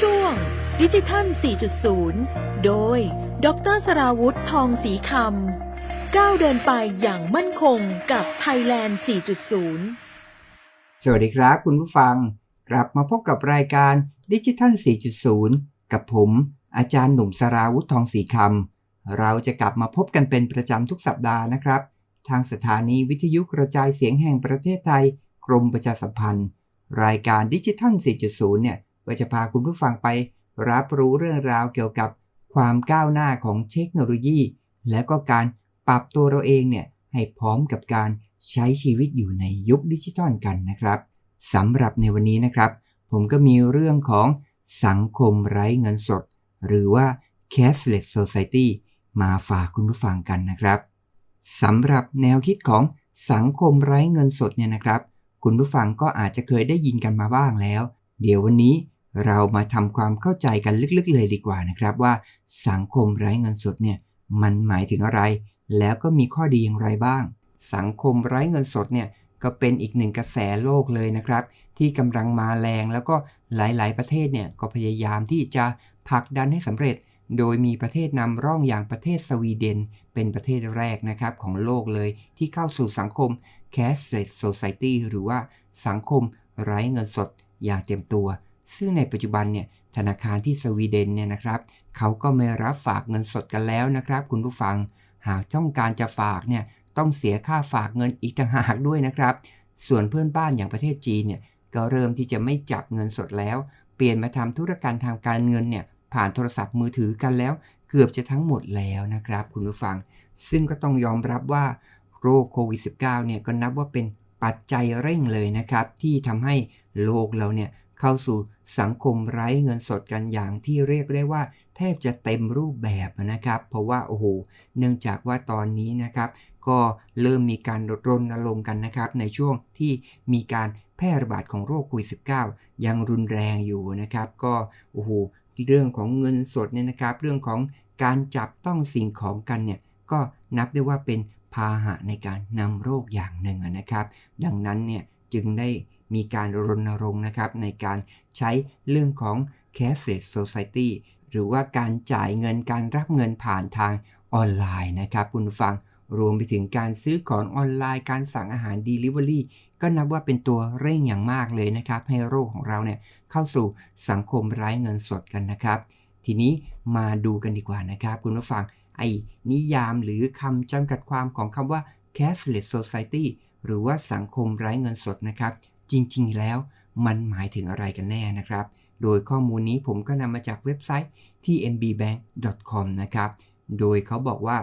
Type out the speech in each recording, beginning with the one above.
ช่วง ดิจิทัล 4.0 โดย ดรสราวุธทองศรีคำ ก้าวเดินไปอย่างมั่นคงกับไทยแลนด์ 4.0 สวัสดีครับคุณผู้ฟัง กลับมาพบกับรายการดิจิทัล 4.0 กับผม อาจารย์หนุ่มสราวุธทองศรีคำ เราจะกลับมาพบกันเป็นประจำทุกสัปดาห์นะครับ ทางสถานีวิทยุกระจายเสียงแห่งประเทศไทย กรมประชาสัมพันธ์ รายการดิจิทัล 4.0 เนี่ย ก็จะพาคุณผู้ฟังไปรับรู้เรื่องราวเกี่ยวกับความก้าวหน้าของเทคโนโลยี และก็การปรับตัวเราเองเนี่ยให้พร้อมกับการใช้ชีวิตอยู่ในยุคดิจิทัลกันนะครับสำหรับในวันนี้นะครับ ผมก็มีเรื่องของสังคมไร้เงินสด หรือว่า cashless society มาฝากคุณผู้ฟังกันนะครับสำหรับแนวคิดของสังคมไร้เงินสดเนี่ยนะครับ คุณผู้ฟังก็อาจจะเคยได้ยินกันมาบ้างแล้ว เดี๋ยววันนี้ เรามาทำความเข้าใจกันลึกๆเลยดีกว่านะครับ ว่าสังคมไร้เงินสดเนี่ยมันหมายถึงอะไร แล้วก็มีข้อดีอย่างไรบ้าง สังคมไร้เงินสดเนี่ยก็เป็นอีกหนึ่งกระแสโลกเลยนะครับ ที่กำลังมาแรงแล้วก็หลายๆประเทศเนี่ยก็พยายามที่จะผลักดันให้สำเร็จ โดยมีประเทศนำร่องอย่างประเทศสวีเดน เป็นประเทศแรกนะครับของโลกเลยที่เข้าสู่สังคม cashless society หรือว่าสังคมไร้เงินสดอย่างเต็มตัว ซึ่งในปัจจุบันเนี่ยธนาคารที่สวีเดนเนี่ยนะครับเขาก็ไม่รับฝากเงินสดกันแล้วนะครับ คุณผู้ฟัง หากต้องการจะฝากเนี่ยต้องเสียค่าฝากเงินอีกต่างหากด้วยนะครับ ส่วนเพื่อนบ้านอย่างประเทศจีนเนี่ยก็เริ่มที่จะไม่จับเงินสดแล้ว เปลี่ยนมาทำธุรการทางการเงินเนี่ยผ่านโทรศัพท์มือถือกันแล้ว เกือบจะทั้งหมดแล้วนะครับ คุณผู้ฟัง ซึ่งก็ต้องยอมรับว่าโรคโควิด -19 เนี่ยก็นับว่าเป็นปัจจัยเร่งเลยนะครับ ที่ทำให้โลกเราเนี่ย เข้าสู่สังคมไร้เงินสดกันอย่างที่เรียกได้ว่า แทบจะเต็มรูปแบบนะครับ เพราะว่าโอ้โหเนื่องจากว่าตอนนี้นะครับ ก็เริ่มมีการรณรงค์กันนะครับ ในช่วงที่มีการแพร่ระบาดของโรคโควิด -19 ยังรุนแรงอยู่นะครับ ก็โอ้โหเรื่องของเงินสดเนี่ยนะครับ เรื่องของการจับต้องสิ่งของกันเนี่ยก็นับได้ว่าเป็นพาหะในการนำโรคอย่างหนึ่งนะครับ ดังนั้นเนี่ยจึงได้ มีการรณรงค์นะครับในการใช้เรื่องของ cashless society หรือว่าการจ่ายเงินการรับเงินผ่านทางออนไลน์นะครับคุณฟังรวมไปถึงการซื้อของออนไลน์การสั่งอาหาร Delivery ก็นับว่าเป็นตัวเร่งอย่างมากเลยนะครับ ให้โรคของเราเนี่ยเข้าสู่สังคมไร้เงินสดกันนะครับ ทีนี้มาดูกันดีกว่านะครับ คุณผู้ฟังไอ้นิยามหรือคำจำกัดความของคำว่า cashless society หรือว่าสังคมไร้เงินสดนะครับ จริงๆ แล้วมันหมายถึงอะไรกันแน่นะครับ โดยข้อมูลนี้ผมก็นำมาจากเว็บไซต์ tmbbank.com นะครับ โดยเขาบอกว่า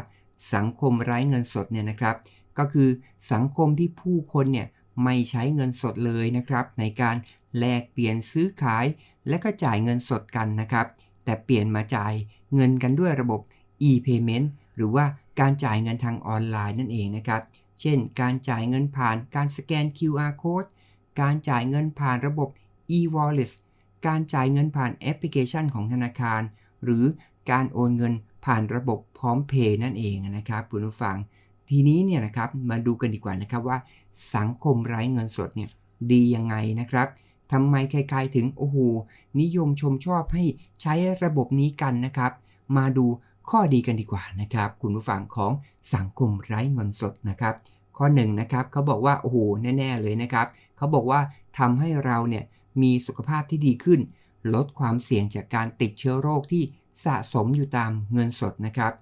สังคมไร้เงินสดเนี่ยนะครับ ก็คือสังคมที่ผู้คนเนี่ยไม่ใช้เงินสดเลยนะครับ ในการแลกเปลี่ยนซื้อขาย และก็จ่ายเงินสดกันนะครับ แต่เปลี่ยนมาจ่ายเงินกันด้วยระบบ e-payment หรือว่าการจ่ายเงินทางออนไลน์นั่นเองนะครับ เช่น การจ่ายเงินผ่านการสแกน QR code การจ่ายเงินผ่านระบบ e-wallet การจ่ายเงินผ่านแอปพลิเคชันของธนาคาร หรือการโอนเงินผ่านระบบพร้อมเพย์นั่นเองนะครับคุณผู้ฟัง ทีนี้เนี่ยนะครับมาดูกันดีกว่านะครับว่า สังคมไร้เงินสดเนี่ยดียังไงนะครับทำไมใครๆถึงโอ้โหนิยมชมชอบให้ใช้ระบบนี้กันนะครับ มาดูข้อดีกันดีกว่านะครับ คุณผู้ฟังของสังคมไร้เงินสดนะครับ ข้อ1นนะครับเขาบอกว่าโอ้โหแน่ ๆ เลยนะครับ เขาบอกว่าทำให้เราเนี่ยมีสุขภาพที่ดีขึ้น ลดความเสี่ยงจากการติดเชื้อโรคที่สะสมอยู่ตามเงินสดนะครับ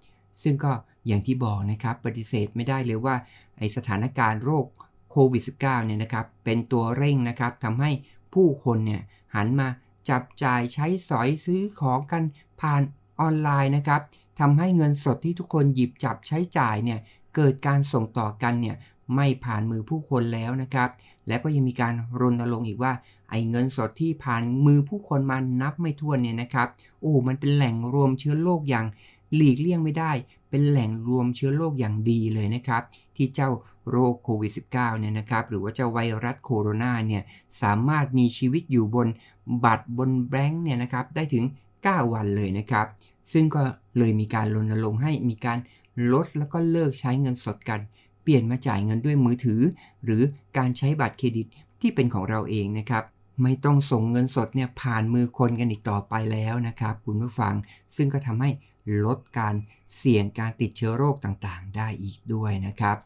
ซึ่งก็อย่างที่บอกนะครับปฏิเสธไม่ได้เลยว่าไอสถานการณ์โรคโควิด -19 เนี่ยนะครับเป็นตัวเร่งนะครับทำให้ผู้คนเนี่ยหันมาจับจ่ายใช้สอยซื้อของกันผ่านออนไลน์นะครับทำให้เงินสดที่ทุกคนหยิบจับใช้จ่ายเนี่ยเกิดการส่งต่อกันเนี่ย ไม่ผ่านมือผู้คนแล้วนะครับ และก็ยังมีการรณรงค์อีกว่าไอ้เงินสดที่ผ่านมือผู้คนมานับไม่ถ้วนเนี่ยนะครับโอ้มันเป็นแหล่งรวมเชื้อโรคอย่างหลีกเลี่ยงไม่ได้ เป็นแหล่งรวมเชื้อโรคอย่างดีเลยนะครับ ที่เจ้าโรคโควิด -19 เนี่ยนะครับหรือว่าเจ้าไวรัสโคโรนาเนี่ยสามารถมีชีวิตอยู่บนบัตรบนแบงค์เนี่ยนะครับได้ถึง 9 วันเลยนะครับ ซึ่งก็เลยมีการรณรงค์ให้มีการลดแล้วก็เลิกใช้เงินสดกัน เปลี่ยนมาจ่ายเงินด้วยมือถือ หรือการใช้บัตรเครดิตที่เป็นของเราเองนะครับไม่ต้องส่งเงินสดเนี่ยผ่านมือคนกันอีกต่อไปแล้วนะครับคุณผู้ฟังซึ่งก็ทำให้ลดการเสี่ยงการติดเชื้อโรคต่างๆ ได้อีกด้วยนะครับ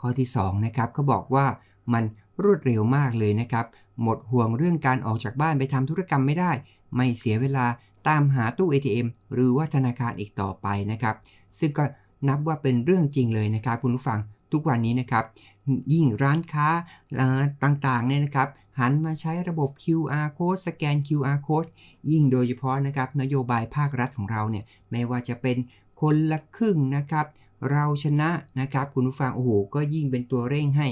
ข้อที่2นะครับเขาบอกว่ามันรวดเร็วมากเลยนะครับ หมดห่วงเรื่องการออกจากบ้านไปทำธุรกรรมไม่ได้ ไม่เสียเวลาตามหาตู้ ATM หรือว่าธนาคารอีกต่อไปนะครับ ซึ่งก็นับว่าเป็นเรื่องจริงเลยนะครับ คุณผู้ฟัง ทุกวันนี้นะครับ ยิ่งร้านค้าต่างๆเนี่ยนะครับ หันมาใช้ระบบ QR code สแกน QR code ยิ่งโดยเฉพาะนะครับ นโยบายภาครัฐของเราเนี่ยไม่ว่าจะเป็นคนละครึ่งนะครับ เราชนะนะครับ คุณผู้ฟังโอ้โหก็ยิ่งเป็นตัวเร่งให้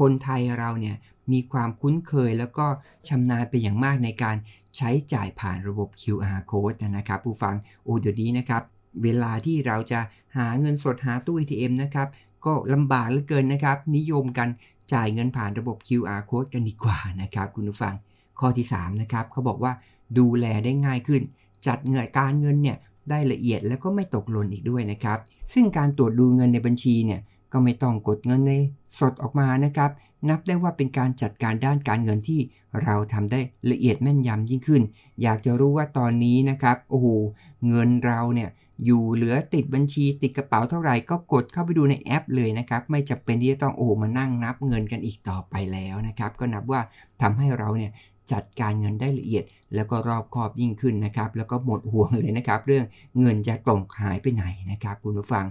คนไทยเราเนี่ยมีความคุ้นเคยแล้วก็ชำนาญเป็นอย่างมากในการใช้จ่ายผ่านระบบ QR code นะครับ ผู้ฟังโอ้เดี๋ยวนี้นะครับ เวลาที่เราจะหาเงินสดหาตู้ ATM นะครับ ก็ลำบากเหลือเกินนะครับ นิยมกันจ่ายเงินผ่านระบบ QR code กันดีกว่านะครับคุณผู้ฟังข้อที่3นะครับเขาบอกว่าดูแลได้ง่ายขึ้น จัดเงินการเงินเนี่ยได้ละเอียดแล้วก็ไม่ตกหล่นอีกด้วยนะครับ ซึ่งการตรวจดูเงินในบัญชีเนี่ยก็ไม่ต้องกดเงินในสดออกมานะครับ นับได้ว่าเป็นการจัดการด้านการเงินที่เราทำได้ละเอียดแม่นยำยิ่งขึ้น อยากจะรู้ว่าตอนนี้นะครับโอ้โหเงินเราเนี่ย อยู่เหลือติดบัญชีติดกระเป๋าเท่าไหร่ก็กดเข้าไปดูในแอปเลยนะครับ ไม่จำเป็นที่จะต้องโอ้มานั่งนับเงินกันอีกต่อไปแล้วนะครับ ก็นับว่าทำให้เราเนี่ยจัดการเงินได้ละเอียด แล้วก็รอบคอบยิ่งขึ้นนะครับ แล้วก็หมดห่วงเลยนะครับ เรื่องเงินจะกล่องหายไปไหนนะครับ คุณผู้ฟัง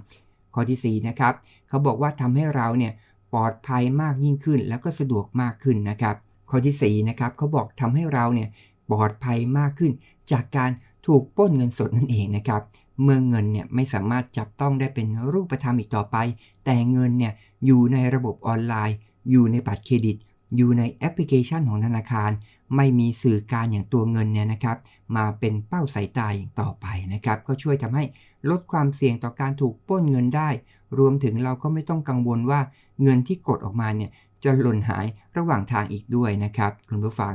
ข้อที่4นะครับเขาบอกว่าทำให้เราเนี่ยปลอดภัยมากยิ่งขึ้น แล้วก็สะดวกมากขึ้นนะครับข้อที่4นะครับเขาบอกทำให้เราเนี่ยปลอดภัยมากขึ้น จากการถูกปล้นเงินสดนั่นเองนะครับ เมื่อเงินเนี่ยไม่สามารถจับต้องได้เป็นรูปธรรมอีกต่อไป แต่เงินเนี่ยอยู่ในระบบออนไลน์ อยู่ในบัตรเครดิต อยู่ในแอปพลิเคชันของธนาคาร ไม่มีสื่อการอย่างตัวเงินเนี่ยนะครับ มาเป็นเป้าสายตาอย่างต่อไปนะครับ ก็ช่วยทำให้ลดความเสี่ยงต่อการถูกปล้นเงินได้ รวมถึงเราก็ไม่ต้องกังวลว่าเงินที่กดออกมาเนี่ยจะหล่นหายระหว่างทางอีกด้วยนะครับ คุณผู้ฟัง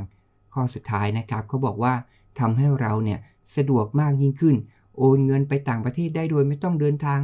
ข้อสุดท้ายนะครับเขาบอกว่าทำให้เราเนี่ยสะดวกมากยิ่งขึ้น โอนเงินไปต่างประเทศได้โดยไม่ต้องเดินทาง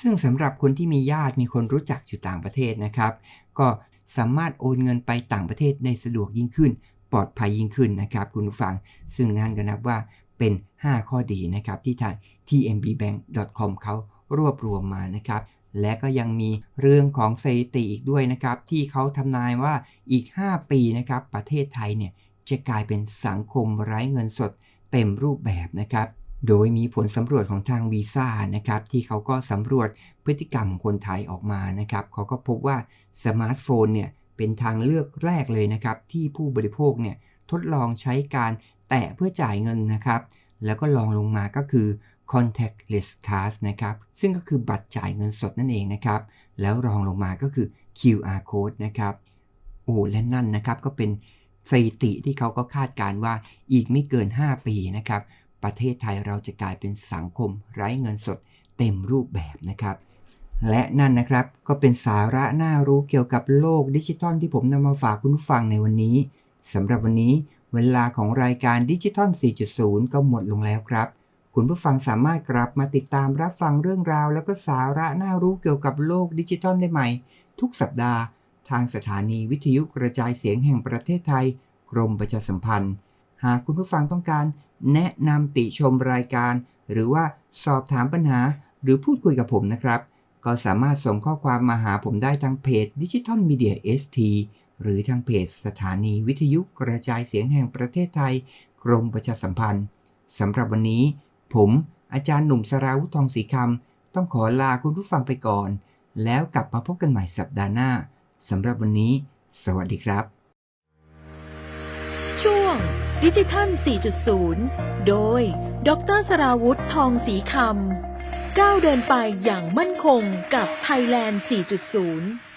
ซึ่งสำหรับคนที่มีญาติมีคนรู้จักอยู่ต่างประเทศนะครับ ก็สามารถโอนเงินไปต่างประเทศได้สะดวกยิ่งขึ้น ปลอดภัยยิ่งขึ้นนะครับ คุณผู้ฟัง ซึ่งนั่นก็นับว่าเป็น 5 ข้อดีนะครับ ที่ทาง tmbbank.com เขารวบรวมมานะครับ และก็ยังมีเรื่องของสถิติอีกด้วยนะครับ ที่เขาทำนายว่าอีก 5 ปีนะครับ ประเทศไทยเนี่ยจะกลายเป็นสังคมไร้เงินสดเต็มรูปแบบนะครับ โดยมีผลสำรวจของทางวีซ่านะครับที่เขาก็สำรวจพฤติกรรมของคนไทยออกมานะครับเขาก็พบว่าสมาร์ทโฟนเนี่ยเป็นทางเลือกแรกเลยนะครับที่ผู้บริโภคเนี่ยทดลองใช้การแตะเพื่อจ่ายเงินนะครับแล้วก็ลองลงมาก็คือ contactless card นะครับซึ่งก็คือบัตรจ่ายเงินสดนั่นเองนะครับแล้วรองลงมาก็คือ QR code นะครับโอ้และนั่นนะครับก็เป็นสถิติที่เขาก็คาดการว่าอีกไม่เกิน 5 ปีนะครับ ประเทศไทยเราจะกลายเป็นสังคมไร้เงินสดเต็มรูปแบบนะครับ และนั่นนะครับก็เป็นสาระน่ารู้เกี่ยวกับโลกดิจิทัลที่ผมนำมาฝากคุณผู้ฟังในวันนี้สำหรับวันนี้เวลาของรายการดิจิทัล 4.0 ก็หมดลงแล้วครับ คุณผู้ฟังสามารถกลับมาติดตามรับฟังเรื่องราว แล้วก็สาระน่ารู้เกี่ยวกับโลกดิจิทัลได้ใหม่ ทุกสัปดาห์ ทางสถานีวิทยุกระจายเสียงแห่งประเทศไทย กรมประชาสัมพันธ์ หากคุณผู้ฟังต้องการ แนะนำติชมรายการ หรือว่าสอบถามปัญหา หรือพูดคุยกับผมนะครับ ก็สามารถส่งข้อความมาหาผมได้ทางเพจ Digital Media ST หรือทางเพจสถานีวิทยุกระจายเสียงแห่งประเทศไทย กรมประชาสัมพันธ์สำหรับวันนี้ ผมอาจารย์หนุ่มสราวุธทองศรีคำต้องขอลาคุณผู้ฟังไปก่อน แล้วกลับมาพบกันใหม่สัปดาห์หน้าสำหรับวันนี้ สวัสดีครับ ช่วง ดิจิทัล 4.0 โดย ดรสราวุธทองศรีคำ ก้าวเดินไปอย่างมั่นคงกับไทยแลนด์4.0